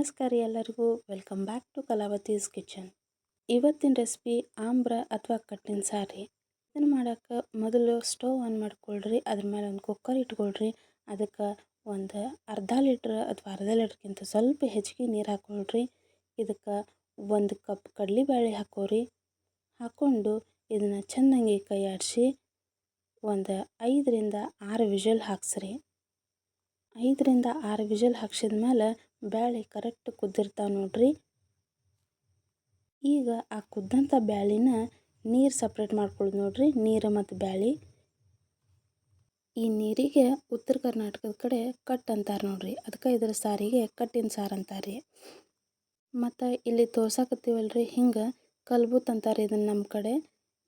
ನಮಸ್ಕಾರ ಎಲ್ಲರಿಗೂ. Welcome back to Kalavathi's kitchen. ಇವತ್ತಿನ ರೆಸಿಪಿ ಆಮ್ರ ಅಥವಾ ಕಟ್ಟಿನ ಸಾರಿ. ಇದನ್ನು ಮಾಡೋಕ್ಕೆ ಮೊದಲು ಸ್ಟೋವ್ ಆನ್ ಮಾಡ್ಕೊಳ್ರಿ, ಅದ್ರ ಮೇಲೆ ಒಂದು ಕುಕ್ಕರ್ ಇಟ್ಕೊಳ್ರಿ, ಅದಕ್ಕೆ ಒಂದು ಅರ್ಧ ಲೀಟ್ರ್ ಅಥವಾ ಅರ್ಧ ಲೀಟ್ರ್ಗಿಂತ ಸ್ವಲ್ಪ ಹೆಚ್ಚಿಗೆ ನೀರು ಹಾಕ್ಕೊಳ್ರಿ ಇದಕ್ಕೆ ಒಂದು ಕಪ್ ಕಡಲೆಬೇಳೆ ಹಾಕೋರಿ. ಹಾಕ್ಕೊಂಡು ಇದನ್ನು ಚೆನ್ನಾಗಿ ಕೈ ಆಡಿಸಿ ಒಂದು ಐದರಿಂದ ಆರು ವಿಷಲ್ ಹಾಕ್ಸ್ರಿ. ಐದರಿಂದ ಆರು ವಿಷಲ್ ಹಾಕ್ಸಿದ ಮೇಲೆ ಬ್ಯಾಳೆ ಕರೆಕ್ಟ್ ಕುದ್ದಿರ್ತಾವೆ ನೋಡ್ರಿ. ಈಗ ಆ ಕುದ್ದಂಥ ಬ್ಯಾಳಿನ ನೀರು ಸಪ್ರೇಟ್ ಮಾಡ್ಕೊಳ್ಳೋದು ನೋಡ್ರಿ, ನೀರು ಮತ್ತು ಬ್ಯಾಳಿ. ಈ ನೀರಿಗೆ ಉತ್ತರ ಕರ್ನಾಟಕದ ಕಡೆ ಕಟ್ ಅಂತಾರೆ ನೋಡ್ರಿ ಅದಕ್ಕೆ ಇದರ ಸಾರಿಗೆ ಕಟ್ಟಿನ ಸಾರು ಅಂತಾರೆ ಮತ್ತು ಇಲ್ಲಿ ತೋರ್ಸಾಕತ್ತೀವಲ್ರಿ, ಹಿಂಗೆ ಕಲ್ಬುತ್ ಅಂತಾರೆ ಇದನ್ನು ನಮ್ಮ ಕಡೆ.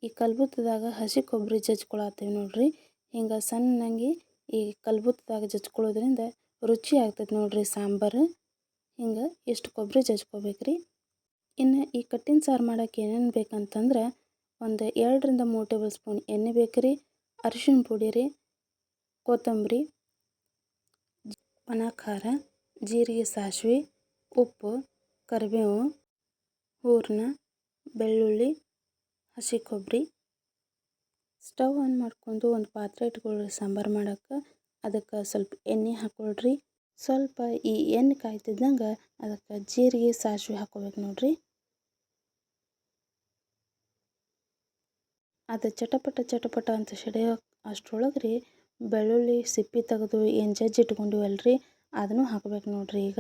ಈ ಕಲ್ಬುತ್ತದಾಗ ಹಸಿ ಕೊಬ್ಬರಿ ಜಜ್ಕೊಳತ್ತೀವಿ ನೋಡ್ರಿ, ಹಿಂಗೆ ಸಣ್ಣಂಗಿ ಈ ಕಲ್ಬುತ್ತದಾಗ ಜಜ್ಕೊಳ್ಳೋದ್ರಿಂದ ರುಚಿ ಆಗ್ತೈತೆ ನೋಡ್ರಿ ಸಾಂಬಾರು. ಹಿಂಗೆ ಎಷ್ಟು ಕೊಬ್ಬರಿ ಜಜ್ಕೋಬೇಕ್ರಿ? ಇನ್ನು ಈ ಕಟ್ಟಿನ ಸಾರು ಮಾಡೋಕ್ಕೆ ಏನೇನು ಬೇಕಂತಂದ್ರೆ ಒಂದು ಎರಡರಿಂದ ಮೂರು ಟೇಬಲ್ ಸ್ಪೂನ್ ಎಣ್ಣೆ ಬೇಕ್ರಿ, ಅರಿಶಿಣ ಪುಡಿ ರೀ, ಕೊತ್ತಂಬರಿ ಒಣಖಾರ ಜೀರಿಗೆ ಸಾಸಿವೆ, ಉಪ್ಪು, ಕರಿಬೇವು, ಹೂರ್ಣ, ಬೆಳ್ಳುಳ್ಳಿ, ಹಸಿ ಕೊಬ್ಬರಿ ಸ್ಟವ್ ಆನ್ ಮಾಡ್ಕೊಂಡು ಒಂದು ಪಾತ್ರೆ ಇಟ್ಕೊಳ್ರಿ ಸಾಂಬಾರು ಮಾಡೋಕ್ಕೆ ಅದಕ್ಕೆ ಸ್ವಲ್ಪ ಎಣ್ಣೆ ಹಾಕ್ಕೊಳ್ರಿ ಸ್ವಲ್ಪ ಈ ಎಣ್ಣೆ ಕಾಯ್ತಿದ್ದಂಗೆ ಅದಕ್ಕೆ ಜೀರಿಗೆ, ಸಾಸಿವೆ ಹಾಕೋಬೇಕು ನೋಡ್ರಿ. ಅದು ಚಟಪಟ ಚಟಪಟ ಅಂತ ಸಿಡಿಯೋ ಅಷ್ಟರೊಳಗೆ ರೀ ಬೆಳ್ಳುಳ್ಳಿ ಸಿಪ್ಪಿ ತೆಗೆದು ಏನು ಜಜ್ಜಿ ಇಟ್ಕೊಂಡಿವಲ್ರಿ ಅದನ್ನು ಹಾಕ್ಬೇಕು ನೋಡ್ರಿ ಈಗ.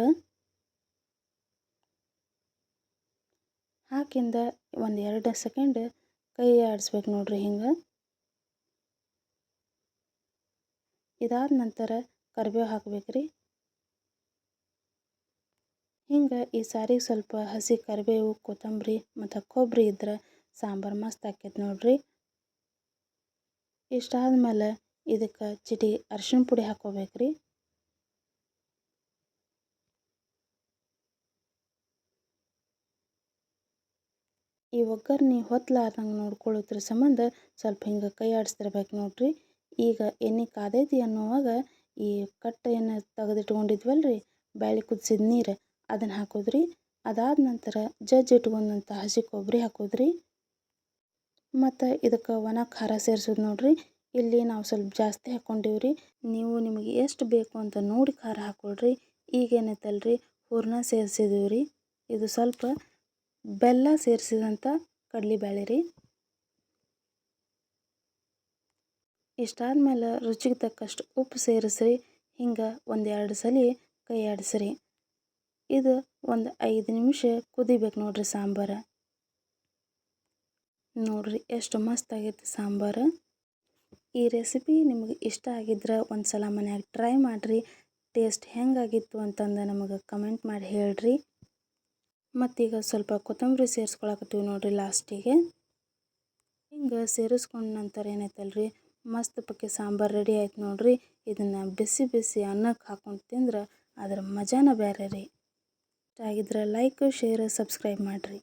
ಹಾಕಿಂದ ಒಂದು ಎರಡು ಸೆಕೆಂಡ್ ಕೈ ಆಡಿಸ್ಬೇಕು ನೋಡ್ರಿ ಹಿಂಗೆ. ಇದಾದ ನಂತರ ಕರಿಬೇವು ಹಾಕ್ಬೇಕ್ರಿ. ಹಿಂಗೆ ಈ ಸಾರಿಗೆ ಸ್ವಲ್ಪ ಹಸಿ ಕರಿಬೇವು, ಕೊತ್ತಂಬರಿ ಮತ್ತು ಕೊಬ್ಬರಿ ಇದ್ರೆ ಸಾಂಬಾರು ಮಸ್ತ್ ಆಕೈತೆ ನೋಡ್ರಿ. ಇಷ್ಟಾದ್ಮೇಲೆ ಇದಕ್ಕೆ ಚಿಟಿ ಅರ್ಶಿನ ಪುಡಿ ಹಾಕ್ಕೋಬೇಕ್ರಿ ಈ ಒಗ್ಗರ್ಣಿ ಹೊತ್ತಲಾರ್ದಂಗೆ ನೋಡ್ಕೊಳ್ಳೋದ್ರ ಸಂಬಂಧ ಸ್ವಲ್ಪ ಹಿಂಗೆ ಕೈ ಆಡಿಸ್ತಿರ್ಬೇಕು ನೋಡ್ರಿ. ಈಗ ಎಣ್ಣೆ ಕಾದೈತಿ ಅನ್ನುವಾಗ ಈ ಕಟ್ಟೆಯನ್ನು ತೆಗೆದಿಟ್ಕೊಂಡಿದ್ವಲ್ಲ ರೀ ಬ್ಯಾಳೆ ಕುದಿಸಿದ ನೀರು. ಅದನ್ನು ಹಾಕೋದ್ರಿ. ಅದಾದ ನಂತರ ಜಜ್ಜಿ ಇಟ್ಕೊಂಡಂಥ ಹಸಿ ಕೊಬ್ಬರಿ ಹಾಕೋದ್ರಿ. ಮತ್ತು ಇದಕ್ಕೆ ಒಣ ಖಾರ ಸೇರ್ಸೋದು ನೋಡ್ರಿ. ಇಲ್ಲಿ ನಾವು ಸ್ವಲ್ಪ ಜಾಸ್ತಿ ಹಾಕ್ಕೊಂಡಿವ್ರಿ ನೀವು ನಿಮಗೆ ಎಷ್ಟು ಬೇಕು ಅಂತ ನೋಡಿ ಖಾರ ಹಾಕ್ಕೊಳ್ರಿ ಈಗೇನೈತಲ್ರಿ ಹೂರ್ಣ ರೀ ಇದು ಸ್ವಲ್ಪ ಬೆಲ್ಲ ಸೇರಿಸಿದಂಥ ಕಡಲೆಬೇಳೆ ರೀ. ಇಷ್ಟಾದ್ಮೇಲೆ ರುಚಿಗೆ ತಕ್ಕಷ್ಟು ಉಪ್ಪು ಸೇರಿಸ್ರಿ. ಹಿಂಗೆ ಒಂದೆರಡು ಸಲ ಕೈ ಆಡಿಸ್ರಿ. ಇದು ಒಂದು ಐದು ನಿಮಿಷ ಕುದಿಬೇಕು ನೋಡ್ರಿ ಸಾಂಬಾರು. ನೋಡ್ರಿ ಎಷ್ಟು ಮಸ್ತ್ ಆಗೈತಿ ಸಾಂಬಾರು. ಈ ರೆಸಿಪಿ ನಿಮಗೆ ಇಷ್ಟ ಆಗಿದ್ರೆ ಒಂದು ಸಲ ಮನ್ಯಾಗ ಟ್ರೈ ಮಾಡಿರಿ. ಟೇಸ್ಟ್ ಹೆಂಗಾಗಿತ್ತು ಅಂತಂದು ನಮಗೆ ಕಮೆಂಟ್ ಮಾಡಿ ಹೇಳ್ರಿ. ಮತ್ತೀಗ ಸ್ವಲ್ಪ ಕೊತ್ತಂಬರಿ ಸೇರಿಸ್ಕೊಳಕತ್ತೀವಿ ನೋಡ್ರಿ ಲಾಸ್ಟಿಗೆ. ಹಿಂಗೆ ಸೇರಿಸ್ಕೊಂಡ ನಂತರ ಏನೈತಲ್ರಿ, ಮಸ್ತ್ ಪಕ್ಕ ಸಾಂಬಾರು ರೆಡಿ ಆಯ್ತು ನೋಡ್ರಿ. ಇದನ್ನು ಬಿಸಿ ಬಿಸಿ ಅನ್ನಕ್ಕೆ ಹಾಕೊಂಡು ತಿಂದ್ರೆ ಅದ್ರ ಮಜಾನ ಬೇರೆ ರೀ. ಇಷ್ಟ ಆಗಿದ್ರೆ ಲೈಕ್ ಶೇರು ಸಬ್ಸ್ಕ್ರೈಬ್ ಮಾಡಿರಿ.